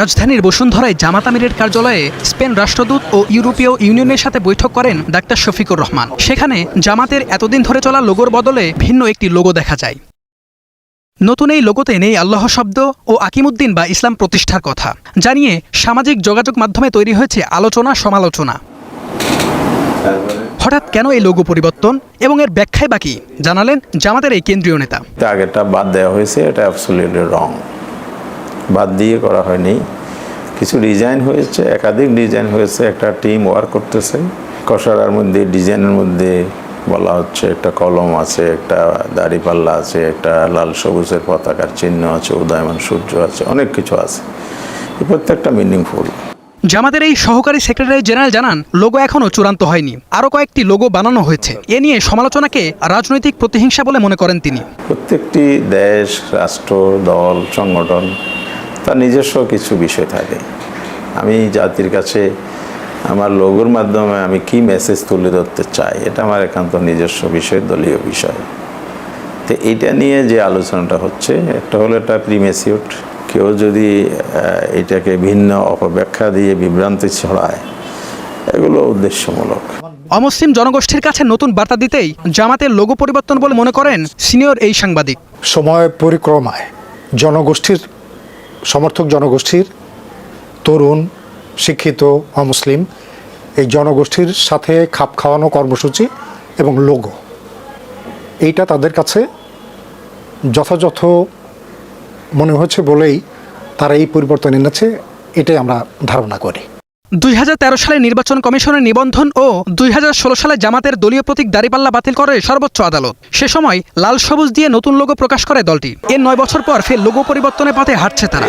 রাজধানীর বসুন্ধরায় জামাত আমিরের কার্যালয়ে স্পেন রাষ্ট্রদূত ও ইউরোপীয় ইউনিয়নের সাথে বৈঠক করেন ডাক্তার শফিকুর রহমান। সেখানে জামাতের এতদিন ধরে চলা লোগোর বদলে ভিন্ন একটি লোগো দেখা যায়। নতুন এই লোগোতে নেই আল্লাহ শব্দ ও আকিমুদ্দিন বা ইসলাম প্রতিষ্ঠার কথা। জানিয়ে সামাজিক যোগাযোগ মাধ্যমে তৈরি হয়েছে আলোচনা সমালোচনা। হঠাৎ কেন এই লোগো পরিবর্তন এবং এর ব্যাখ্যায় বাকি জানালেন জামাতের এই কেন্দ্রীয় নেতা। বাদ দেওয়া হয়েছে, এটা অ্যাবসোলিউটলি রং বাদ দিয়ে করা হয়নি। কিছু ডিজাইন হয়েছে একাধিক ডিজাইন হয়েছে একটা টিম ওয়ার্ক করতেছে। কষারার মধ্যে ডিজাইনের মধ্যে বলা হচ্ছে একটা কলম আছে একটা দাড়িপাল্লা আছে একটা লাল সবুজের পতাকার চিহ্ন আছে উদয়মান সূর্য আছে অনেক কিছু আছে। এই প্রত্যেকটা মিনিংফুল জামাতের এই সহকারী সেক্রেটারি জেনারেল জানান লোগো এখনও চূড়ান্ত হয়নি। আরও কয়েকটি লোগো বানানো হয়েছে। এ নিয়ে সমালোচনাকে রাজনৈতিক প্রতিহিংসা বলে মনে করেন তিনি। প্রত্যেকটি দেশ রাষ্ট্র দল সংগঠন তার নিজস্ব কিছু বিষয় থাকে। আমি জাতির কাছে আমার লোগোর মাধ্যমে আমি কি মেসেজ তুলে ধরতে চাই এটা আমার একান্ত নিজস্ব বিষয় দলীয় বিষয়। তো এটা নিয়ে যে আলোচনাটা হচ্ছে একটা হলো এটা প্রিমেসিউট কেউ যদি এটাকে ভিন্ন অপব্যাখ্যা দিয়ে বিভ্রান্তি ছড়ায় এগুলো উদ্দেশ্যমূলক। অমুসলিম জনগোষ্ঠীর কাছে নতুন বার্তা দিতেই জামাতের লোগো পরিবর্তন বলে মনে করেন সিনিয়র এই সাংবাদিক। সময় পরিক্রমায় জনগোষ্ঠীর সমর্থক জনগোষ্ঠীর তরুণ, শিক্ষিত, অমুসলিম, এই জনগোষ্ঠীর সাথে খাপ খাওয়ানো কর্মসূচি এবং লোগো। এইটা তাদের কাছে যথাযথ মনে হচ্ছে বলেই তারা এই পরিবর্তন এনেছে, এটাই আমরা ধারণা করি। দুই হাজার তেরো সালে নির্বাচন কমিশনের নিবন্ধন ও দুই হাজার ষোলো সালে জামাতের দলীয় প্রতীক দাঁড়িপাল্লা বাতিল করে সর্বোচ্চ আদালত। সে সময় লাল সবুজ দিয়ে নতুন লোগো প্রকাশ করে দলটি। এর নয় বছর পর ফের লোগো পরিবর্তনের পথে হাঁটছে তারা।